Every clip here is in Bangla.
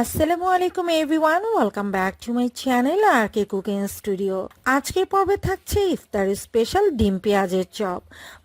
আসসালামু আলাইকুম everyone welcome back to my channel R K cooking studio আজকের পর্বে থাকছে ইফতার স্পেশাল ডিম পেঁয়াজের চপ।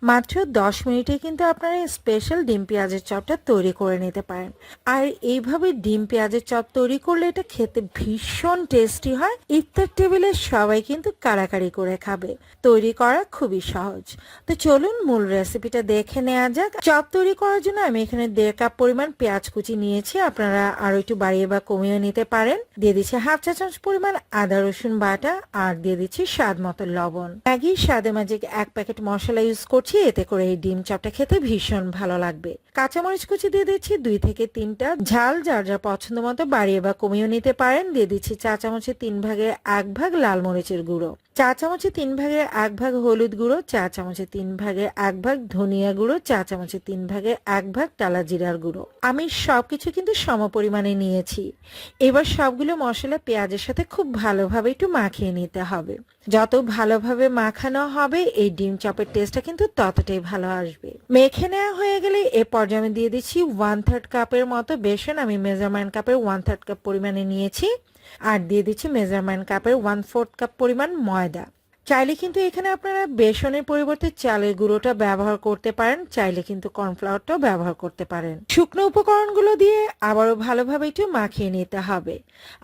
মাত্র দশ মিনিটে কিন্তু আপনারা স্পেশাল ডিম পেঁয়াজের চপটা তৈরি করে নিতে পারেন। আর এইভাবে ডিম পেঁয়াজের চপ তৈরি করলে এটা খেতে ভীষণ টেস্টি হয়। ইফতার টেবিলে সবাই কিন্তু কারাকারি করে খাবে। তৈরি করা খুবই সহজ। তো চলুন মূল রেসিপিটা দেখে নেওয়া যাক। চপ তৈরি করার জন্য আমি এখানে দেড় কাপ পরিমাণ পেঁয়াজ কুচি নিয়েছি। আপনারা আরও একটু বাড়িয়ে বা কমিয়ে নিতে পারেন। দিয়ে দিচ্ছি হাফ চা চামচ পরিমাণ আদা, রসুন বাটা আর দিয়ে দিচ্ছি স্বাদ মতো লবণ। ম্যাগি, স্বাদে ম্যাজিক এক প্যাকেট মশলা ইউজ করছি, এতে করে এই ডিম চাপটা খেতে ভীষণ ভালো লাগবে। কাঁচামরিচ কুচি দিয়ে দিচ্ছি দুই থেকে তিনটা। ঝাল যার যার পছন্দ মতো বাড়িয়ে বা কমিয়ে নিতে পারেন। দিয়ে দিচ্ছি চা চামচের তিন ভাগের এক ভাগ লাল মরিচের গুঁড়ো। চা চামচে তিন ভাগের এক ভাগ হলুদ গুঁড়ো, চা চামচে তিন ভাগের এক ভাগ ধনিয়া গুঁড়ো, চা চামচে তিন ভাগের এক ভাগ টালা জিরার গুঁড়ো। আমি সবকিছু কিন্তু সম পরিমাণে নিয়েছি। এবার সবগুলো মশলা পেঁয়াজের সাথে খুব ভালোভাবে একটু মাখিয়ে নিতে হবে। যত ভালোভাবে মাখানো হবে, এই ডিম চপের টেস্টটা কিন্তু ততটাই ভালো আসবে। মেখে নেওয়া হয়ে গেলে এ পর্যায়ে আমি দিয়ে দিচ্ছি ওয়ান থার্ড কাপের মতো বেসন। আমি মেজারমেন্ট কাপের ওয়ান থার্ড কাপ পরিমাণে নিয়েছি। আর দিয়ে দিচ্ছি মেজারমেন্ট কাপের ওয়ান ফোর্থ কাপ পরিমাণ ময়দা। চাইলে কিন্তু এখানে আপনারা বেসনের পরিবর্তে চালের গুঁড়োটা ব্যবহার করতে পারেন, চাইলে কিন্তু কর্নফ্লাওয়ারটাও ব্যবহার করতে পারেন। শুকনো উপকরণগুলো দিয়ে আবারও ভালোভাবে একটু মাখিয়ে নিতে হবে।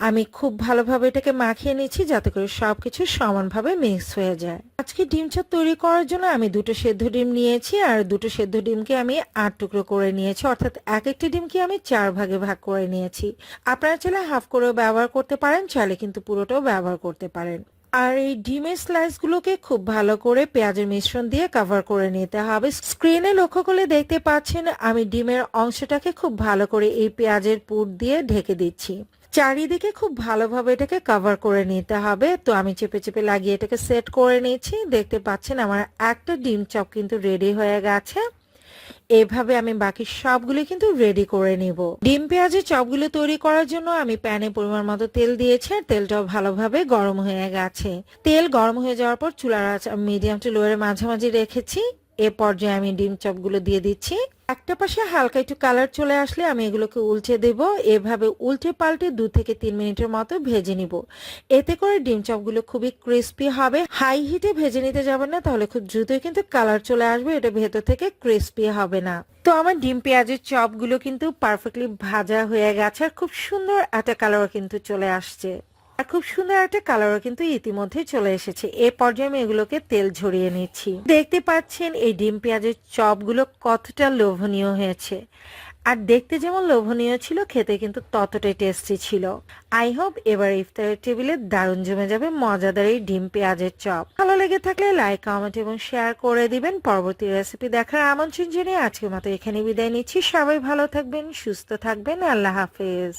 আমি খুব ভালোভাবে এটাকে মাখিয়ে নিচ্ছি যাতে করে সবকিছু সমানভাবে মিক্স হয়ে যায়। আজকে ডিম চপ তৈরি করার জন্য আমি দুটো সেদ্ধ ডিম নিয়েছি আর দুটো সেদ্ধ ডিমকে আমি আট টুকরো করে নিয়েছি। অর্থাৎ এক একটি ডিমকে আমি চার ভাগে ভাগ করে নিয়েছি। আপনারা চাইলে হাফ করেও ব্যবহার করতে পারেন, চাইলে কিন্তু পুরোটাও ব্যবহার করতে পারেন। আর এই ডিমের স্লাইসগুলোকে খুব ভালো করে পেঁয়াজের মিশ্রণ দিয়ে কভার করে নিতে হবে। স্ক্রিনে লক্ষ্য করলে দেখতে পাচ্ছেন, আমি ডিমের অংশটাকে খুব ভালো করে এই পেঁয়াজের পুর দিয়ে ঢেকে দিচ্ছি। চারিদিকে খুব ভালোভাবে এটাকে কভার করে নিতে হবে। তো আমি চেপে চেপে লাগিয়ে এটাকে সেট করে নিয়েছি দেখতে পাচ্ছেন, আমার একটা ডিম চপ কিন্তু রেডি হয়ে গেছে। এভাবে আমি বাকি সবগুলো কিন্তু রেডি করে নিব। ডিম, পেঁয়াজের চপগুলো তৈরি করার জন্য আমি প্যানে পরিমাণ মতো তেল দিয়েছি আর তেলটাও ভালোভাবে গরম হয়ে গেছে। তেল গরম হয়ে যাওয়ার পর চুলার আঁচ মিডিয়াম টু লোয়ের মাঝামাঝি রেখেছি। এ পর্যায়ে আমি ডিম চপগুলো দিয়ে দিচ্ছি। একটা পাশে হালকা একটু কালার চলে আসলে আমি এগুলোকে উল্টে দেব। এভাবে উল্টে পাল্টে দু থেকে তিন মিনিটের মতো ভেজে নিব। এতে করে ডিম চপগুলো খুবই ক্রিস্পি হবে। হাই হিটে ভেজে নিতে যাবেন না, তাহলে খুব দ্রুতই কিন্তু কালার চলে আসবে, এটা ভেতর থেকে ক্রিস্পি হবে না। তো আমার ডিম পেঁয়াজের চপগুলো কিন্তু পারফেক্টলি ভাজা হয়ে গেছে, আর খুব সুন্দর একটা কালার কিন্তু চলে আসছে। আর খুব সুন্দর একটা কালারও কিন্তু ইতিমধ্যে চলে এসেছে। এ পর্যায়ে আমি এগুলোকে তেল ঝরিয়ে নিচ্ছি। দেখতে পাচ্ছেন এই ডিম পেঁয়াজের চপগুলো কতটা লোভনীয় হয়েছে। আর দেখতে যেমন লোভনীয় ছিল, খেতে কিন্তু ততটাই টেস্টি ছিল। আই হোপ এবার ইফতারের টেবিলে দারুণ জমে যাবে মজাদার এই ডিম পেঁয়াজের চপ। ভালো লেগে থাকলে লাইক কমেন্ট এবং শেয়ার করে দিবেন। পরবর্তী রেসিপি দেখার আমন্ত্রণ জানিয়ে আজকের মতো এখানে বিদায় নিচ্ছি। সবাই ভালো থাকবেন, সুস্থ থাকবেন। আল্লাহ হাফেজ।